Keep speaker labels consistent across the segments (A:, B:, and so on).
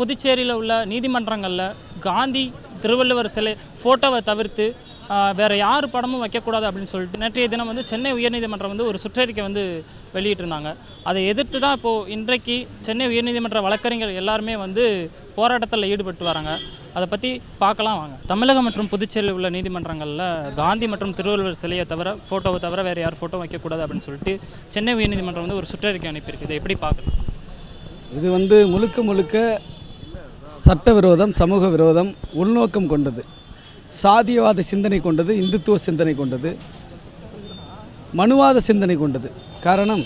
A: புதுச்சேரியில் உள்ள நீதிமன்றங்களில் காந்தி திருவள்ளுவர் சிலை ஃபோட்டோவை தவிர்த்து வேறு யார் படமும் வைக்கக்கூடாது அப்படின்னு சொல்லிட்டு நேற்றைய தினம் வந்து சென்னை உயர்நீதிமன்றம் வந்து ஒரு சுற்றறிக்கை வந்து வெளியிட்டிருந்தாங்க. அதை எதிர்த்து தான் இப்போது இன்றைக்கு சென்னை உயர்நீதிமன்ற வழக்கறிஞர் எல்லாருமே வந்து போராட்டத்தில் ஈடுபட்டு வராங்க. அதை பற்றி பார்க்கலாம் வாங்க. தமிழகம் மற்றும் புதுச்சேரியில் உள்ள நீதிமன்றங்களில் காந்தி மற்றும் திருவள்ளுவர் சிலையை தவிர ஃபோட்டோவை தவிர வேறு யார் ஃபோட்டோ வைக்கக்கூடாது அப்படின்னு சொல்லிட்டு சென்னை உயர்நீதிமன்றம் வந்து ஒரு சுற்றறிக்கை அனுப்பியிருக்கு. இதை எப்படி பார்க்குறது
B: இது வந்து முழுக்க முழுக்க சட்டவிரோதம் சமூக விரோதம் உள்நோக்கம் கொண்டது சாதியவாத சிந்தனை கொண்டது இந்துத்துவ சிந்தனை கொண்டது மனுவாத சிந்தனை கொண்டது. காரணம்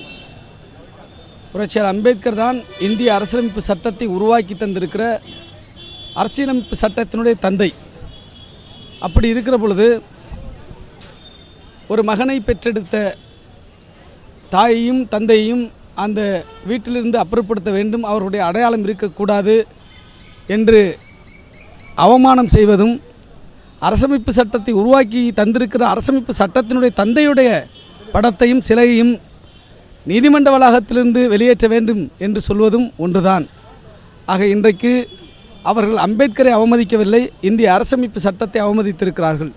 B: புரட்சியாளர் அம்பேத்கர் தான் இந்திய அரசியலமைப்பு சட்டத்தை உருவாக்கி தந்திருக்கிற அரசியலமைப்பு சட்டத்தினுடைய தந்தை. அப்படி இருக்கிற பொழுது ஒரு மகனை பெற்றெடுத்த தாயையும் தந்தையையும் அந்த வீட்டிலிருந்து அப்புறப்படுத்த வேண்டும். அவருடைய அடையாளம் இருக்கக்கூடாது. என்று அவமானம் செய்வதும் அரசமைப்பு சட்டத்தை உருவாக்கி தந்திருக்கிற அரசமைப்பு சட்டத்தினுடைய தந்தையுடைய படத்தையும் சிலையையும் நீதிமன்ற வளாகத்திலிருந்து வெளியேற்ற வேண்டும் என்று சொல்வதும் ஒன்றுதான். ஆக இன்றைக்கு அவர்கள் அம்பேத்கரை அவமதிக்கவில்லை இந்திய அரசமைப்பு சட்டத்தை அவமதித்திருக்கிறார்கள்.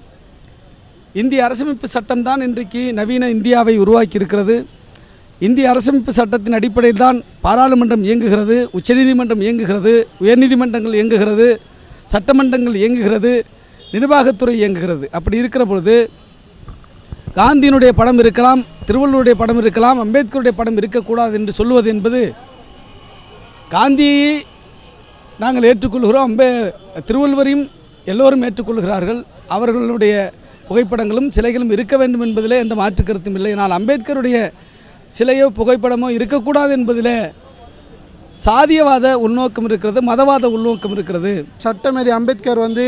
B: இந்திய அரசமைப்பு சட்டம்தான் இன்றைக்கு நவீன இந்தியாவை உருவாக்கி இருக்கிறது இந்திய அரசமைப்பு சட்டத்தின் அடிப்படையில் தான் பாராளுமன்றம் இயங்குகிறது உச்சநீதிமன்றம் இயங்குகிறது உயர்நீதிமன்றங்கள் இயங்குகிறது சட்டமன்றங்கள் இயங்குகிறது நிர்வாகத்துறை இயங்குகிறது. அப்படி இருக்கிற பொழுது காந்தியினுடைய படம் இருக்கலாம் திருவள்ளுவருடைய படம் இருக்கலாம் அம்பேத்கருடைய படம் இருக்கக்கூடாது என்று சொல்லுவது என்பது காந்தியை நாங்கள் ஏற்றுக்கொள்கிறோம் அம்பே திருவள்ளுவரையும் எல்லோரும் ஏற்றுக்கொள்கிறார்கள். அவர்களுடைய புகைப்படங்களும் சிலைகளும் இருக்க வேண்டும் என்பதிலே எந்த மாற்று கருத்தும் இல்லை. ஆனால் அம்பேத்கருடைய சிலையோ புகைப்படமோ இருக்கக்கூடாது என்பதிலே சாதியவாத உள்நோக்கம் இருக்கிறது மதவாத உள்நோக்கம் இருக்கிறது.
C: சட்டமேதை அம்பேத்கர் வந்து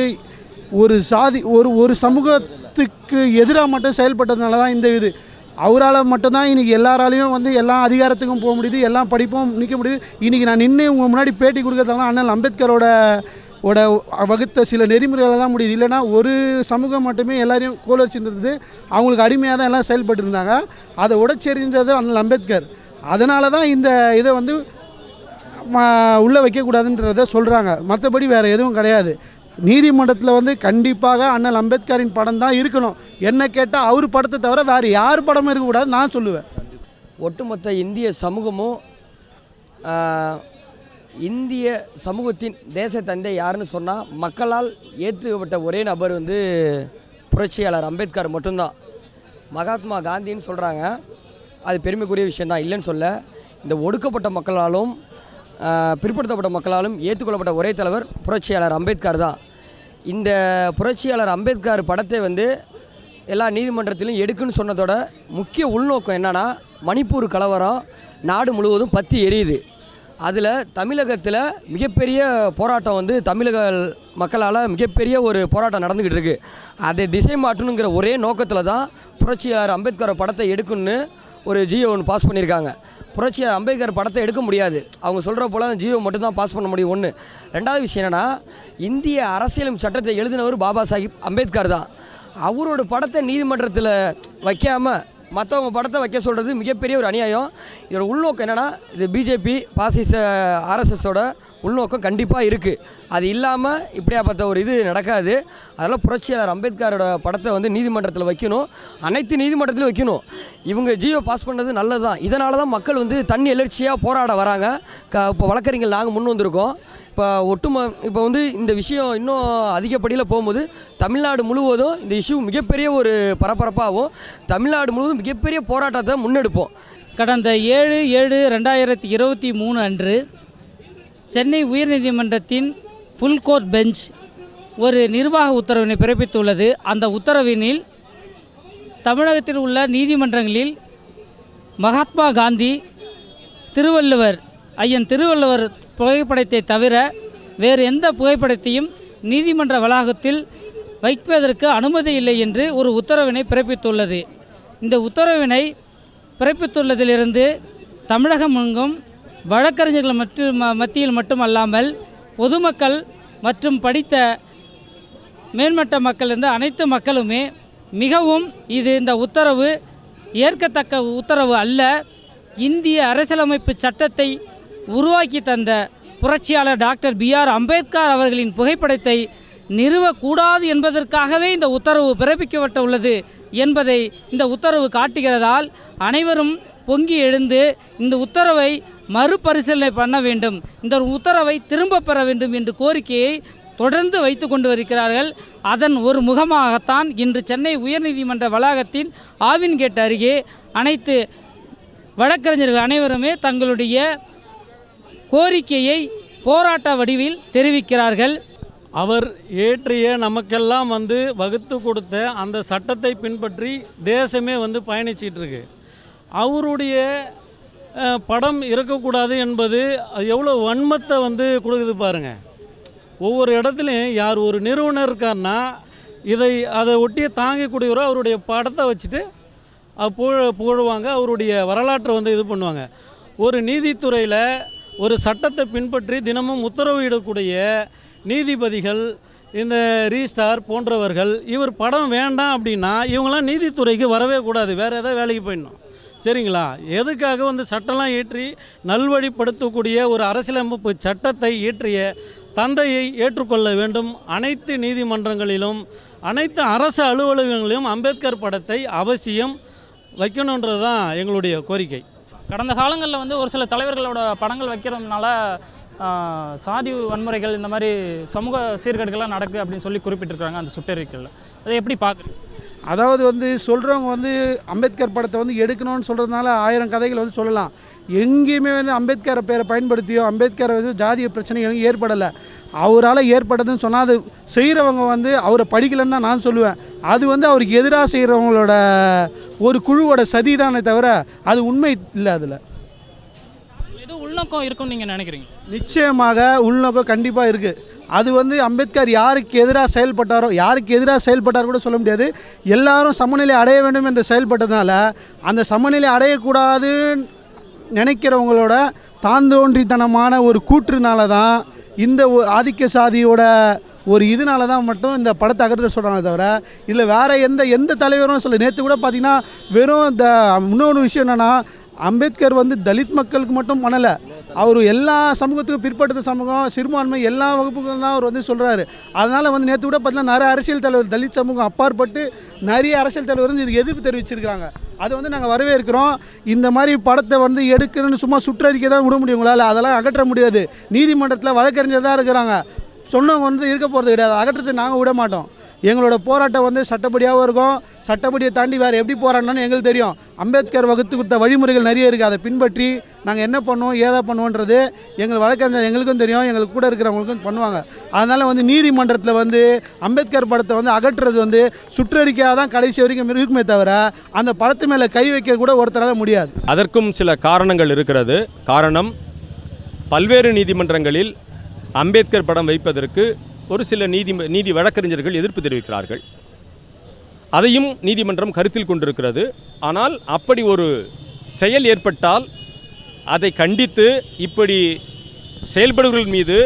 C: ஒரு சாதி ஒரு ஒரு சமூகத்துக்கு எதிராக மட்டும் செயல்பட்டதுனால தான் இந்த இது. அவரால் மட்டும்தான் இன்றைக்கி எல்லாராலையும் வந்து எல்லா அதிகாரத்துக்கும் போக முடியுது எல்லாம் படிப்பும் நிற்க முடியுது. இன்றைக்கி நான் நின்று உங்கள் முன்னாடி பேட்டி கொடுக்கறதுனால அண்ணல் அம்பேத்கரோட ஓட வகுத்த சில நெறிமுறைகளை தான் முடியுது. இல்லைன்னா ஒரு சமூகம் மட்டுமே எல்லாரையும் கோலரிச்சுட்டு அவங்களுக்கு அடிமையாக தான் எல்லாம் செயல்பட்டு இருந்தாங்க அதை உடச்செறிந்தது அண்ணல் அம்பேத்கர். அதனால தான் இந்த இதை வந்து ம- உள்ளே வைக்கக்கூடாதுன்றத சொல்கிறாங்க மற்றபடி வேறு எதுவும் கிடையாது. நீதிமன்றத்தில் வந்து கண்டிப்பாக அண்ணல் அம்பேத்கரின் படம் தான் இருக்கணும். என்ன கேட்டால் அவர் படத்தை தவிர வேறு யார் படமும் இருக்கக்கூடாது நான் சொல்லுவேன்.
D: ஒட்டுமொத்த இந்திய சமூகமும் இந்திய சமூகத்தின் தேச தந்தை யாருன்னு சொன்னால் மக்களால் ஏற்றுக்கப்பட்ட ஒரே நபர் வந்து புரட்சியாளர் அம்பேத்கர் மட்டும்தான். மகாத்மா காந்தின்னு சொல்கிறாங்க அது பெருமைக்குரிய விஷயந்தான் இல்லைன்னு சொல்ல. இந்த ஒடுக்கப்பட்ட மக்களாலும் பிற்படுத்தப்பட்ட மக்களாலும் ஏற்றுக்கொள்ளப்பட்ட ஒரே தலைவர் புரட்சியாளர் அம்பேத்கர் தான். இந்த புரட்சியாளர் அம்பேத்கர் படத்தை வந்து எல்லா நீதிமன்றத்திலும் எடுக்குன்னு சொன்னதோட முக்கிய உள்நோக்கம் என்னன்னா மணிப்பூர் கலவரம் நாடு முழுவதும் பற்றி எரியுது. அதில் தமிழகத்தில் மிகப்பெரிய போராட்டம் வந்து தமிழக மக்களால் மிகப்பெரிய ஒரு போராட்டம் நடந்துக்கிட்டு இருக்குது அதை திசை மாற்றணுங்கிற ஒரே நோக்கத்தில் தான் புரட்சியாளர் அம்பேத்கர் படத்தை எடுக்கணும்னு ஒரு ஜியோ ஒன்று பாஸ் பண்ணியிருக்காங்க. புரட்சியார் அம்பேத்கர் படத்தை எடுக்க முடியாது. அவங்க சொல்கிற போல் அந்த ஜியோ மட்டும்தான் பாஸ் பண்ண முடியும் ஒன்று ரெண்டாவது விஷயம் என்னென்னா இந்திய அரசியலும் சட்டத்தை எழுதினவர் பாபா சாஹிப் அம்பேத்கர் தான். அவரோட படத்தை நீதிமன்றத்தில் வைக்காமல் மற்றவங்க படத்தை வைக்க சொல்கிறது மிகப்பெரிய ஒரு அநியாயம். இதோட உள்நோக்கம் என்னென்னா இது பிஜேபி பாசிச ஆர்எஸ்எஸோட உள்நோக்கம் கண்டிப்பாக இருக்குது அது இல்லாமல் இப்படியாப்பட்ட ஒரு இது நடக்காது. அதெல்லாம் புரட்சியாளர் அம்பேத்கரோட படத்தை வந்து நீதிமன்றத்தில் வைக்கணும். அனைத்து நீதிமன்றத்திலும் வைக்கணும். இவங்க ஜியோ பாஸ் பண்ணது நல்லது தான் இதனால தான் மக்கள் வந்து தண்ணி எழுச்சியாக போராட வராங்க. க இப்போ வழக்கறிஞர்கள் நாங்கள் முன் வந்திருக்கோம். இப்போ ஒட்டுமொ இப்போ வந்து இந்த விஷயம் இன்னும் அதிகப்படியில் போகும்போது தமிழ்நாடு முழுவதும் இந்த இஷ்யூ மிகப்பெரிய ஒரு பரபரப்பாகவும் தமிழ்நாடு முழுவதும் மிகப்பெரிய போராட்டத்தை முன்னெடுப்போம்.
E: கடந்த ஏழு ஏழு ரெண்டாயிரத்தி இருபத்தி மூணு அன்று சென்னை உயர்நீதிமன்றத்தின் ஃபுல் கோர்ட் பெஞ்ச் ஒரு நிர்வாக உத்தரவினை பிறப்பித்துள்ளது. அந்த உத்தரவினில் தமிழகத்தில் உள்ள நீதிமன்றங்களில் மகாத்மா காந்தி திருவள்ளுவர் ஐயன் திருவள்ளுவர் புகைப்படத்தை தவிர வேறு எந்த புகைப்படத்தையும் நீதிமன்ற வளாகத்தில் வைப்பதற்கு அனுமதி இல்லை என்று ஒரு உத்தரவினை பிறப்பித்துள்ளது. இந்த உத்தரவினை பிறப்பித்துள்ளதிலிருந்து தமிழகம் எங்கும் வழக்கறிஞர்கள் மற்றும் ம- மத்தியில் மட்டுமல்லாமல் பொதுமக்கள் மற்றும் படித்த மேன்மட்ட மக்கள் இருந்த அனைத்து மக்களுமே மிகவும் இது இந்த உத்தரவு ஏற்கத்தக்க உத்தரவு அல்ல. இந்திய அரசியலமைப்பு சட்டத்தை உருவாக்கி தந்த புரட்சியாளர் டாக்டர் பிஆர் அம்பேத்கர் அவர்களின் புகைப்படத்தை நிறுவக்கூடாது என்பதற்காகவே இந்த உத்தரவு பிறப்பிக்கப்பட்டுள்ளது என்பதை இந்த உத்தரவு காட்டுகிறதால் அனைவரும் பொங்கி எழுந்து இந்த உத்தரவை மறுபரிசீலனை பண்ண வேண்டும். இந்த உத்தரவை திரும்ப பெற வேண்டும் என்று கோரிக்கையை தொடர்ந்து வைத்து கொண்டு வருகிறார்கள் அதன் ஒரு முகமாகத்தான் இன்று சென்னை உயர்நீதிமன்ற வளாகத்தின் ஆவின்கேட் அருகே அனைத்து வழக்கறிஞர்கள் அனைவருமே தங்களுடைய கோரிக்கையை போராட்ட வடிவில் தெரிவிக்கிறார்கள்.
F: அவர் ஏற்றிய நமக்கெல்லாம் வந்து வகுத்து கொடுத்த அந்த சட்டத்தை பின்பற்றி தேசமே வந்து பயணிச்சிட்டு இருக்கு. அவருடைய படம் இருக்கக்கூடாது என்பது அது எவ்வளோ வன்மத்தை வந்து கொடுக்குது பாருங்கள் ஒவ்வொரு இடத்துலையும் யார் ஒரு நிறுவனர் இருக்காருன்னா இதை அதை ஒட்டிய தாங்கக்கூடியவரோ அவருடைய படத்தை வச்சுட்டு புழ புகழ அவருடைய வரலாற்றை வந்து இது பண்ணுவாங்க. ஒரு நீதித்துறையில் ஒரு சட்டத்தை பின்பற்றி தினமும் உத்தரவிடக்கூடிய நீதிபதிகள் இந்த ரீஸ்டார் போன்றவர்கள் இவர் படம் வேண்டாம் அப்படின்னா இவங்களாம் நீதித்துறைக்கு வரவே கூடாது. வேறு ஏதாவது வேலைக்கு போயிடணும். சரிங்களா? எதுக்காக வந்து சட்டம்லாம் இயற்றி நல்வழிப்படுத்தக்கூடிய ஒரு அரசியலமைப்பு சட்டத்தை இயற்றிய தந்தையை ஏற்றுக்கொள்ள வேண்டும்? அனைத்து நீதிமன்றங்களிலும் அனைத்து அரசு அலுவலகங்களிலும் அம்பேத்கர் படத்தை அவசியம் வைக்கணுன்றது தான் எங்களுடைய கோரிக்கை.
A: கடந்த காலங்களில் வந்து ஒரு சில தலைவர்களோட படங்கள் வைக்கிறதுனால சாதி வன்முறைகள் இந்த மாதிரி சமூக சீர்கேடுகள்லாம் நடக்குது அப்படின்னு சொல்லி குறிப்பிட்டிருக்காங்க அந்த சுட்டறிக்கையில் அதை எப்படி பார்க்குறீங்க
C: அதாவது வந்து சொல்கிறவங்க வந்து அம்பேத்கர் படத்தை வந்து எடுக்கணும்னு சொல்கிறதுனால ஆயிரம் கதைகள் வந்து சொல்லலாம். எங்கேயுமே வந்து அம்பேத்கர் பேரை பயன்படுத்தியோ அம்பேத்கர் வந்து ஜாதிய பிரச்சனைகள் ஏற்படலை. அவரால் ஏற்பட்டதுன்னு சொன்னால் அது செய்கிறவங்க வந்து அவரை படிக்கலைன்னு தான் நான் சொல்லுவேன். அது வந்து அவருக்கு எதிராக செய்கிறவங்களோட ஒரு குழுவோட சதி தானே தவிர அது உண்மை இல்லை அதில்.
A: ஏதோ உள்நோக்கம் இருக்கும்னு நீங்கள் நினைக்கிறீங்க?
C: நிச்சயமாக உள்நோக்கம் கண்டிப்பாக இருக்குது அது வந்து அம்பேத்கர் யாருக்கு எதிராக செயல்பட்டாரோ யாருக்கு எதிராக செயல்பட்டார் கூட சொல்ல முடியாது. எல்லாரும் சமநிலை அடைய வேண்டும் என்று செயல்பட்டதுனால அந்த சமநிலை அடையக்கூடாதுன்னு நினைக்கிறவங்களோட தாந்தோன்றித்தனமான ஒரு கூற்றுனால தான் இந்த ஆதிக்க சாதியோட ஒரு இதனால தான் மட்டும் இந்த படத்தை அகற்ற சொல்கிறாங்க தவிர இதில் வேறு எந்த எந்த தலைவரும் சொல்ல நேற்று கூட பார்த்தீங்கன்னா வெறும் இந்த இன்னொரு விஷயம் என்னென்னா அம்பேத்கர் வந்து தலித் மக்களுக்கு மட்டும் பண்ணலை. அவர் எல்லா சமூகத்துக்கும் பிற்படுத்த சமூகம் சிறுபான்மை எல்லா வகுப்புக்கும் தான் அவர் வந்து சொல்கிறாரு அதனால் வந்து நேற்று கூட பார்த்தீங்கன்னா நிறைய அரசியல் தலைவர் தலித் சமூகம் அப்பாற்பட்டு நிறைய அரசியல் தலைவர் வந்து இதுக்கு எதிர்ப்பு தெரிவிச்சிருக்காங்க. அதை வந்து நாங்கள் வரவேற்கிறோம். இந்த மாதிரி படத்தை வந்து எடுக்கணும்னு சும்மா சுற்றறிக்கை தான் விட முடியும் உங்களால். அதெல்லாம் அகற்ற முடியாது. நீதிமன்றத்தில் வழக்கறிஞர் தான் இருக்கிறாங்க. சொன்னவங்க வந்து இருக்க போகிறது கிடையாது. அகற்றத்தை நாங்கள் விட மாட்டோம். எங்களோட போராட்டம் வந்து சட்டப்படியாகவும் இருக்கும். சட்டப்படியை தாண்டி வேறு எப்படி போராடணும்னு எங்களுக்கு தெரியும். அம்பேத்கர் வகுத்து கொடுத்த வழிமுறைகள் நிறைய இருக்குது அதை பின்பற்றி நாங்கள் என்ன பண்ணுவோம் ஏதா பண்ணுவோன்றது எங்கள் வழக்கறிஞர் எங்களுக்கும் தெரியும் எங்களுக்கு கூட இருக்கிறவங்களுக்கும் பண்ணுவாங்க. அதனால் வந்து நீதிமன்றத்தில் வந்து அம்பேத்கர் படத்தை வந்து அகற்றுறது வந்து சுற்றறிக்கையாக தான் கடைசி வரைக்கும் இருக்குமே தவிர அந்த படத்து மேலே கை வைக்க கூட ஒருத்தரால் முடியாது.
G: அதற்கும் சில காரணங்கள் இருக்கிறது. காரணம் பல்வேறு நீதிமன்றங்களில் அம்பேத்கர் படம் வைப்பதற்கு ஒரு சில நீதி நீதி வழக்கறிஞர்கள் எதிர்ப்பு தெரிவிக்கிறார்கள். அதையும் நீதிமன்றம் கருத்தில் கொண்டிருக்கிறது. ஆனால் அப்படி ஒரு செயல் ஏற்பட்டால் அதை கண்டித்து இப்படி செயல்படுவர்கள் மீது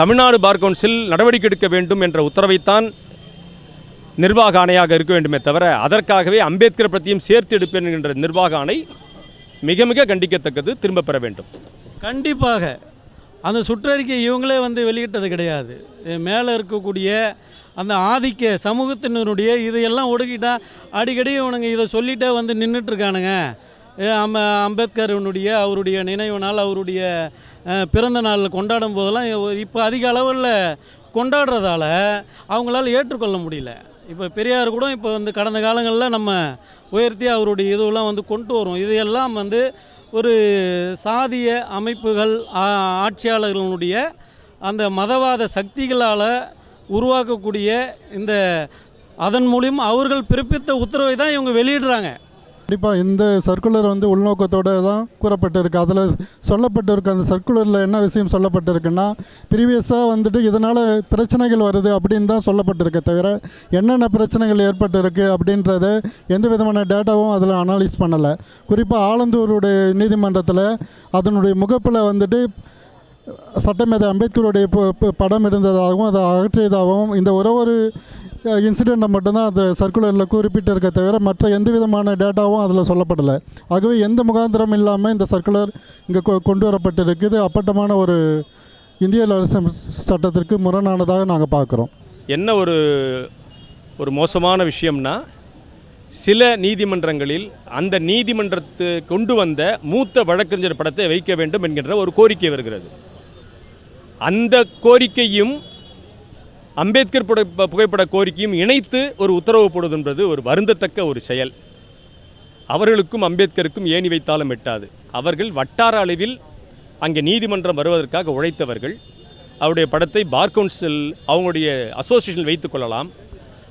G: தமிழ்நாடு பார் கவுன்சில் நடவடிக்கை எடுக்க வேண்டும் என்ற உத்தரவைத்தான் நிர்வாக ஆணையாக இருக்க வேண்டுமே தவிர அதற்காகவே அம்பேத்கர் பற்றியும் சேர்த்து எடுப்பேன் என்கின்ற நிர்வாக ஆணை மிக மிக கண்டிக்கத்தக்கது திரும்ப பெற வேண்டும்.
F: கண்டிப்பாக. அந்த சுற்றறிக்கை இவங்களே வந்து வெளியிட்டது கிடையாது. மேலே இருக்கக்கூடிய அந்த ஆதிக்க சமூகத்தினருடைய இதையெல்லாம் ஒடுக்கிட்டா அடிக்கடி இவனுங்க இதை சொல்லிட்டே வந்து நின்றுட்டுருக்கானுங்க அம்ப அம்பேத்கரனுடைய அவருடைய நினைவு நாள் அவருடைய பிறந்த நாள் கொண்டாடும் போதெல்லாம் இப்போ அதிக அளவில் கொண்டாடுறதால அவங்களால ஏற்றுக்கொள்ள முடியல. இப்போ பெரியார் கூட இப்போ வந்து கடந்த காலங்களில் நம்ம உயர்த்தி அவருடைய இதுவெல்லாம் வந்து கொண்டு வரும். இதையெல்லாம் வந்து ஒரு சாதிய அமைப்புகள் ஆ- ஆட்சியாளர்களுடைய அந்த மதவாத சக்திகளால் உருவாக்கக்கூடிய இந்த அதன் மூலியம் அவர்கள் பிறப்பித்த உத்தரவை தான் இவங்க வெளியிடுறாங்க.
H: கண்டிப்பாக இந்த சர்க்குலர் வந்து உள்நோக்கத்தோடு தான் கூறப்பட்டிருக்கு. அதில் சொல்லப்பட்டிருக்கு அந்த சர்க்குலரில் என்ன விஷயம் சொல்லப்பட்டிருக்குன்னா ப்ரீவியஸாக வந்துட்டு இதனால் பிரச்சனைகள் வருது அப்படின்னு தான் சொல்லப்பட்டிருக்க தவிர என்னென்ன பிரச்சனைகள் ஏற்பட்டிருக்கு அப்படின்றத எந்த விதமான டேட்டாவும் அதில் அனாலிஸ் பண்ணலை. குறிப்பாக ஆலந்தூருடைய நீதிமன்றத்தில் அதனுடைய முகப்பில் வந்துட்டு சட்டமேதை அம்பேத்கருடைய படம் இருந்ததாகவும் அதை அகற்றியதாகவும் இந்த ஒரு ஒரு இன்சிடெண்ட்டை மட்டும்தான் அந்த சர்க்குலரில் குறிப்பிட்டிருக்க தவிர மற்ற எந்த விதமான டேட்டாவும் அதில் சொல்லப்படலை. ஆகவே எந்த முகாந்திரம் இல்லாமல் இந்த சர்க்குலர் இங்கே கொண்டு வரப்பட்டிருக்குது அப்பட்டமான ஒரு இந்திய அரசு சட்டத்திற்கு முரணானதாக நாங்கள் பார்க்குறோம்
G: என்ன ஒரு ஒரு மோசமான விஷயம்னா சில நீதிமன்றங்களில் அந்த நீதிமன்றத்து கொண்டு வந்த மூத்த வழக்கறிஞர் படத்தை வைக்க வேண்டும் என்கின்ற ஒரு கோரிக்கை வருகிறது. அந்த கோரிக்கையும் அம்பேத்கர் புடை புகைப்பட கோரிக்கையும் இணைத்து ஒரு உத்தரவு போடுவது என்பது ஒரு வருந்தத்தக்க ஒரு செயல். அவர்களுக்கும் அம்பேத்கருக்கும் ஏணி வைத்தாலும் எட்டாது. அவர்கள் வட்டார அளவில் அங்கே நீதிமன்றம் வருவதற்காக உழைத்தவர்கள். அவருடைய படத்தை பார் கவுன்சில் அவங்களுடைய அசோசியேஷன் வைத்துக் கொள்ளலாம்.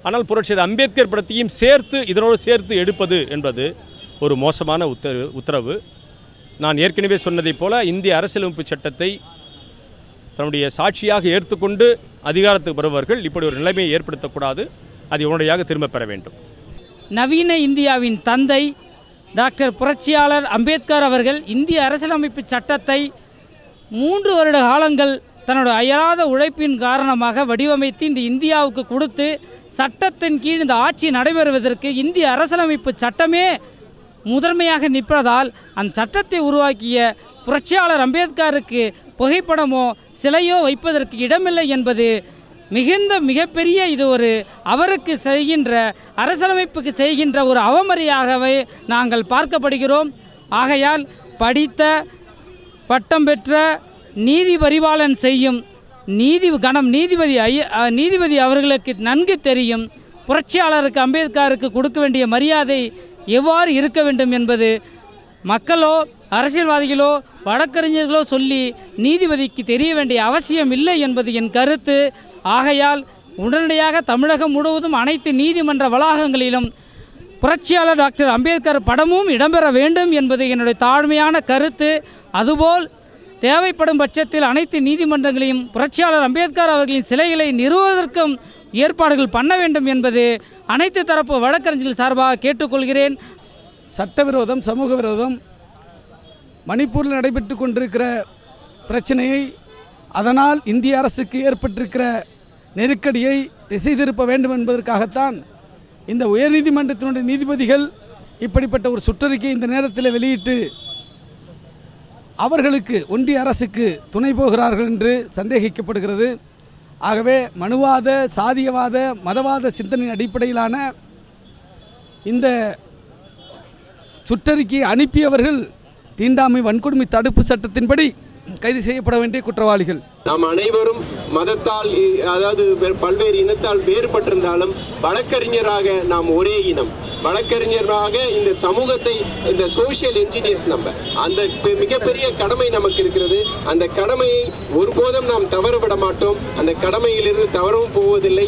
G: ஆனால் புரட்சியர் அம்பேத்கர் படத்தையும் சேர்த்து இதனோடு சேர்த்து எடுப்பது என்பது ஒரு மோசமான உத்தரவு உத்தரவு. நான் ஏற்கனவே சொன்னதைப் போல இந்திய அரசியலமைப்பு சட்டத்தை தன்னுடைய சாட்சியாக ஏற்றுக்கொண்டு அதிகாரத்துக்கு வருபவர்கள் இப்படி ஒரு நிலைமையை ஏற்படுத்தக்கூடாது. அதை உடனடியாக திரும்பப் பெற வேண்டும்.
E: நவீன இந்தியாவின் தந்தை டாக்டர் புரட்சியாளர் அம்பேத்கர் அவர்கள் இந்திய அரசியலமைப்பு சட்டத்தை மூன்று வருட காலங்கள் தன்னோட அயராத உழைப்பின் காரணமாக வடிவமைத்து இந்த இந்தியாவுக்கு கொடுத்து சட்டத்தின் கீழ் இந்த ஆட்சி நடைபெறுவதற்கு இந்திய அரசியலமைப்பு சட்டமே முதன்மையாக நிற்பதால் அந்த சட்டத்தை உருவாக்கிய புரட்சியாளர் அம்பேத்கருக்கு புகைப்படமோ சிலையோ வைப்பதற்கு இடமில்லை என்பது மிகுந்த மிகப்பெரிய இது ஒரு அவருக்கு செய்கின்ற அரசியலமைப்புக்கு செய்கின்ற ஒரு அவமரியாகவே நாங்கள் பார்க்கப்படுகிறோம். ஆகையால் படித்த பட்டம் பெற்ற நீதி பரிபாலன் செய்யும் நீதி கணம் நீதிபதி ஐய நீதிபதி அவர்களுக்கு நன்கு தெரியும். புரட்சியாளருக்கு அம்பேத்கருக்கு கொடுக்க வேண்டிய மரியாதை எவ்வாறு இருக்க வேண்டும் என்பது மக்களோ அரசியல்வாதிகளோ வழக்கறிஞர்களோ சொல்லி நீதிபதிக்கு தெரிய வேண்டிய அவசியம் இல்லை என்பது என் கருத்து. ஆகையால் உடனடியாக தமிழகம் முழுவதும் அனைத்து நீதிமன்ற வளாகங்களிலும் புரட்சியாளர் டாக்டர் அம்பேத்கர் படமும் இடம்பெற வேண்டும் என்பது என்னுடைய தாழ்மையான கருத்து. அதுபோல் தேவைப்படும் பட்சத்தில் அனைத்து நீதிமன்றங்களையும் புரட்சியாளர் அம்பேத்கர் அவர்களின் சிலைகளை நிறுவுவதற்கும் ஏற்பாடுகள் பண்ண வேண்டும் என்பது அனைத்து தரப்பு வழக்கறிஞர்கள் சார்பாக கேட்டுக்கொள்கிறேன்.
B: சட்டவிரோதம் சமூக விரோதம் மணிப்பூரில் நடைபெற்று கொண்டிருக்கிற பிரச்சனையை அதனால் இந்திய அரசுக்கு ஏற்பட்டிருக்கிற நெருக்கடியை திசை திருப்ப வேண்டும் என்பதற்காகத்தான் இந்த உயர்நீதிமன்றத்தினுடைய நீதிபதிகள் இப்படிப்பட்ட ஒரு சுற்றறிக்கை இந்த நேரத்தில் வெளியிட்டு அவர்களுக்கு ஒன்றிய அரசுக்கு துணை போகிறார்கள் என்று சந்தேகிக்கப்படுகிறது. ஆகவே மனுவாத சாதியவாத மதவாத சிந்தனையின் அடிப்படையிலான இந்த சுற்றறிக்கையை அனுப்பியவர்கள் தீண்டாமை வன்கொடுமை தடுப்பு சட்டத்தின்படி கைது செய்யப்பட வேண்டிய குற்றவாளிகள்.
I: நாம் அனைவரும் மதத்தால் அதாவது பல்வேறு இனத்தால் வேறுபட்டிருந்தாலும் வழக்கறிஞராக நாம் ஒரே இனம். வழக்கறிஞராக இந்த சமூகத்தை இந்த சோஷியல் என்ஜினியர்ஸ் நம்ம. அந்த மிகப்பெரிய கடமை நமக்கு இருக்கிறது. அந்த கடமையை ஒருபோதும் நாம் தவறவிட மாட்டோம். அந்த கடமையிலிருந்து தவறவும் போவதில்லை.